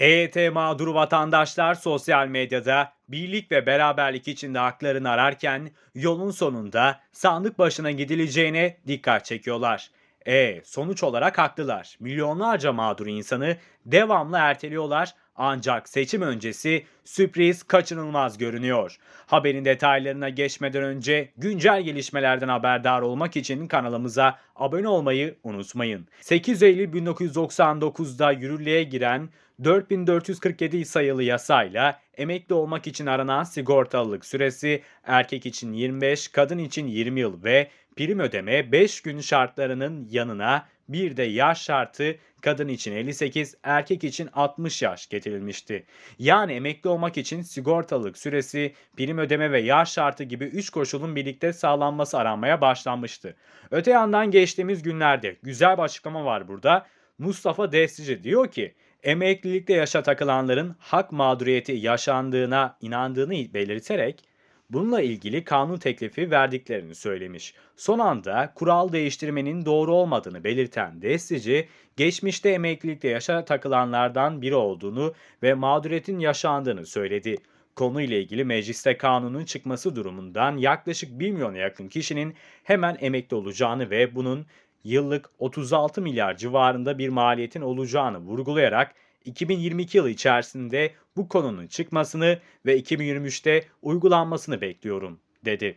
EYT mağduru vatandaşlar sosyal medyada birlik ve beraberlik içinde haklarını ararken yolun sonunda sandık başına gidileceğine dikkat çekiyorlar. E sonuç olarak haklılar. Milyonlarca mağdur insanı devamlı erteliyorlar ancak seçim öncesi sürpriz kaçınılmaz görünüyor. Haberin detaylarına geçmeden önce güncel gelişmelerden haberdar olmak için kanalımıza abone olmayı unutmayın. 8 Eylül 1999'da yürürlüğe giren 4447 sayılı yasayla emekli olmak için aranan sigortalılık süresi erkek için 25, kadın için 20 yıl ve prim ödeme 5 gün şartlarının yanına bir de yaş şartı kadın için 58, erkek için 60 yaş getirilmişti. Yani emekli olmak için sigortalılık süresi, prim ödeme ve yaş şartı gibi 3 koşulun birlikte sağlanması aranmaya başlanmıştı. Öte yandan geçtiğimiz günlerde güzel bir açıklama var burada. Mustafa Destici diyor ki, emeklilikte yaşa takılanların hak mağduriyeti yaşandığına inandığını belirterek bununla ilgili kanun teklifi verdiklerini söylemiş. Son anda kural değiştirmenin doğru olmadığını belirten Destici, geçmişte emeklilikte yaşa takılanlardan biri olduğunu ve mağduriyetin yaşandığını söyledi. Konuyla ilgili mecliste kanunun çıkması durumundan yaklaşık 1 milyona yakın kişinin hemen emekli olacağını ve bunun yıllık 36 milyar civarında bir maliyetin olacağını vurgulayarak 2022 yılı içerisinde bu konunun çıkmasını ve 2023'te uygulanmasını bekliyorum, dedi.